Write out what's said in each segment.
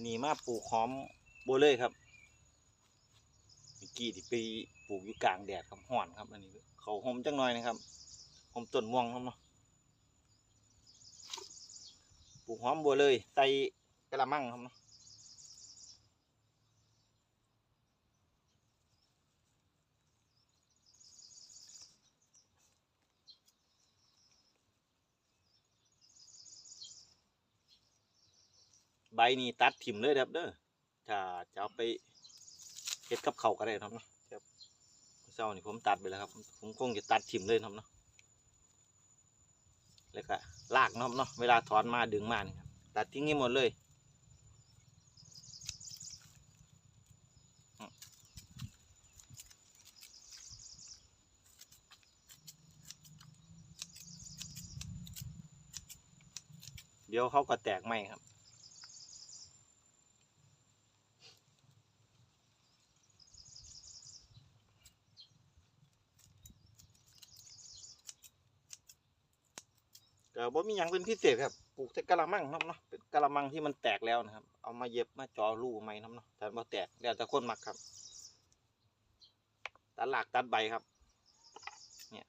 วันนี้มาปลูกหอมโบเลยครับเมื่อกี้ที่ไปปลูกอยู่กลางแดดครับห่อนครับ อันนี้เขาหอมจังหน่อยนะครับหอมต้นม่วงครับเนาะปลูกหอมโบเลยใส่กระมังครับเนาะ ใบนี้ตัดถิ่มเลยครับเด้อถ้าจะเอาไปเฮ็ดกับเขาก็ได้ครับเนาะครับเช้านี่ผมตัดไปแล้วครับ ผมคงจะตัดถิ่มเลยครับเนาะแล้วก็ลากเนาะครับเนาะเวลาถอนมาดึงมานี่ครับตัดทิ้งให้หมดเลยเดี๋ยวเขาก็แตกไหมครับ ก็บ่มีหยังเป็นพิเศษครับปลูกแต่กะละมังเนาะเนาะเป็นกะละมังที่มันแตกแล้วนะครับ เอามาเย็บมาจอรูใหม่เนาะเนาะแต่บ่แตกแล้วแต่คนมักครับตัดหลากตัดใบครับ เนี่ย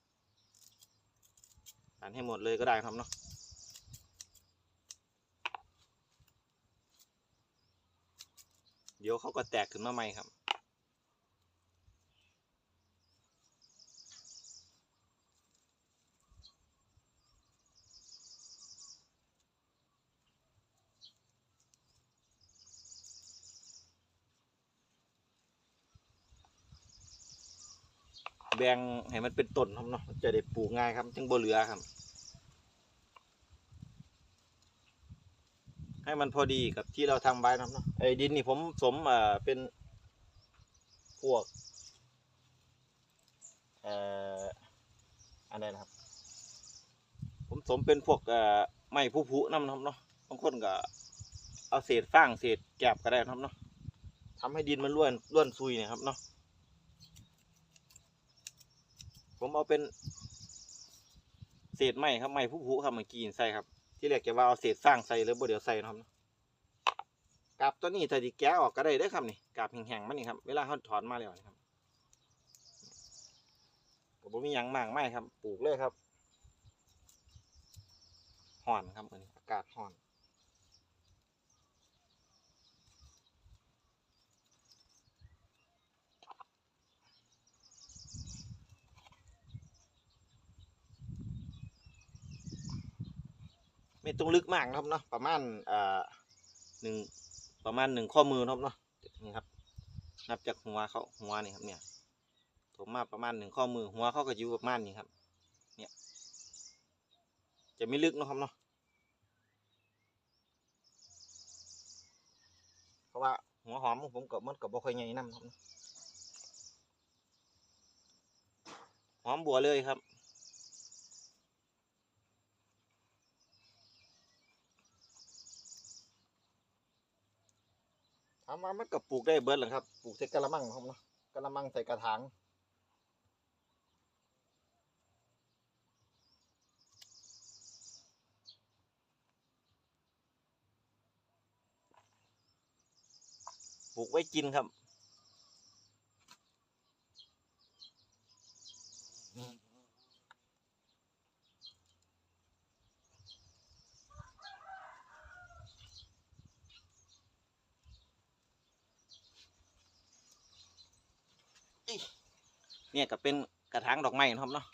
ตัดให้หมดเลยก็ได้ครับเนาะเดี๋ยวเขาก็แตกขึ้นมาใหม่ครับ แบ่งให้มันเป็นต้นครับเนาะจะได้ปลูกง่ายครับจึงบ่เหลือครับ ให้มันพอดีกับที่เราทำไว้นะเนาะไอ้ดินนี่ผมสมเอ่อเป็นพวกเอ่ออะไรนะครับ ผมสมเป็นพวกเอ่อไม้ผู้ผู้น้ำนะครับเนาะบางคนก็เอาเศษฟางเศษแกบก็ได้นะครับเนาะทำให้ดินมันร่วนร่วนซุยเนะครับเนาะ ผมเอาเป็นเศษไม้ครับไม้ผู้ผู้ครับเมื่อกี้ใส่ครับ ที่แรกจะว่าเอาเศษสร้างใส่แล้วบ่เดี๋ยวใส่นะครับกาบตัวนี้ถ้าดิแกะออกก็ได้เด้ครับนี่กาบแห้งๆมันนี่ครับเวลาเขาถอนมาแล้วนี่ครับก็บ่มีหยังมากไม่ครับ ปลูกเลยครับห่อนครับอันนี้อากาศห่อน ไม่ต้องลึกมากนะครับเนาะประมาณอ่อหนึ่งประมาณหนึ่งข้อมือนะครับเนาะนี่ครับ นับจากหัวเขาหัวนี่ครับเนี่ยผมมาประมาณหนึ่งข้อมือหัวเขาก็อยู่ประมาณนี้ครับ เนี่ย จะไม่ลึกนะครับเนาะเพราะว่าหัวหอมของผมกับมันกับบ่ค่อยใหญ่น้ำครับหอมบัวเลยครับ ถามว่ามันก็ปลูกได้เบิดหรือครับ ปลูกใส่กะละมังครับเนาะกระมังใส่กระถางปลูกไว้กินครับ เนี่ยก็เป็นกระถางดอกไม้นะครับเนาะ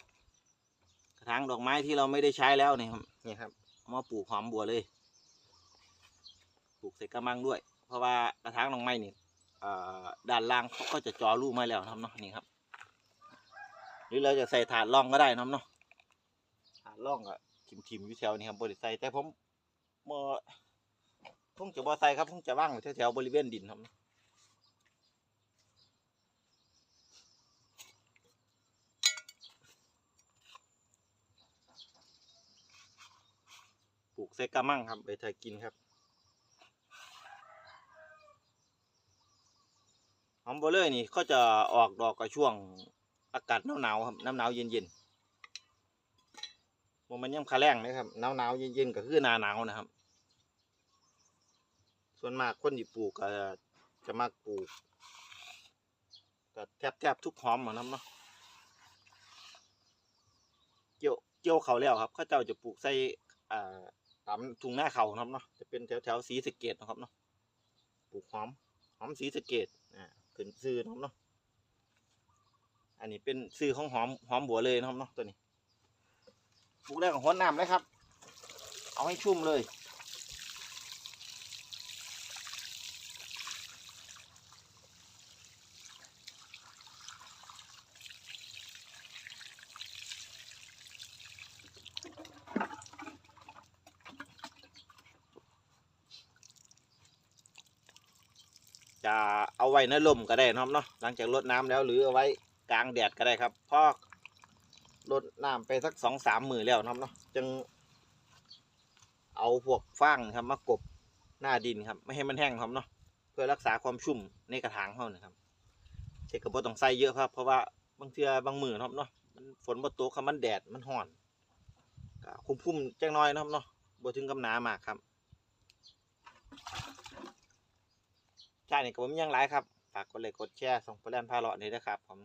กระถางดอกไม้ที่เราไม่ได้ใช้แล้วเนี่ยครับเนี่ยครับมาปลูกหอมบัวเลย ปลูกใส่กระมังด้วย เพราะว่ากระถางดอกไม้นี่ด้านล่างเขาก็จะจอรูมาแล้วนะครับเนาะนี่ครับ หรือเราจะใส่ถาดร่องก็ได้นะครับเนาะถาดร่องอะทิมๆอยู่แถวนี้ครับบริใส่แต่ผมบ่คงจะบ่ใส่ครับคงจะว่างไว้แถวๆบริเวณดินครับ ใส่กระมังครับไปเธอกินครับหอมบัวเลยนี่ก็จะออกดอกกับช่วงอากาศหนาวๆครับน้ำหนาวเย็นๆมันมันยังคาแรงนะครับหนาวๆเย็นๆก็คือหนาหนาวนะครับ ส่วนมากคนที่ปลูกก็จะมักปลูกก็แทบแทบทุกหอมเหมือนน้ำเนาะเกี่ยวเกี่ยวเขาแล้วครับเขาเจ้าจะปลูกใส่อ่า ตามทุ่งหน้าเขาครับเนาะจะเป็นแถวแถวสีสเกตนะครับเนาะปลูกหอมหอมสีสเกตอ่าขึ้นซื้อนะครับเนาะอันนี้เป็นซื้อของหอมหอมบัวเลยนะครับเนาะตัวนี้ปลูกได้ของหัวน้ำเลยครับ เอาให้ชุ่มเลย จะเอาไว้ในลมก็ได้นะครับเนาะหลังจากรดน้ำแล้วหรือเอาไว้กลางแดดก็ได้ครับพราะรดน้ำไปสักสองสามมือแล้วนะครับเนาะจึงเอาพวกฟางครับมากบหน้าดินครับ ไม่ให้มันแห้งครับเนาะเพื่อรักษาความชุ่มในกระถางเขานะครับเช็คกระบอต้องใส่เยอะครับ เพราะว่าบางเทือบางมือนะครับเนาะมันฝนบ่ตกครับมันแดดมันห่อนคุ้มๆจังน้อยนะครับเนาะบ่ถึงกับหนามากครับ ใช่นี่ก็ผมยังหลายครับ ฝากกดไลค์กดแชร์ส่งไปแลนพาเลาะนี่นะครับผม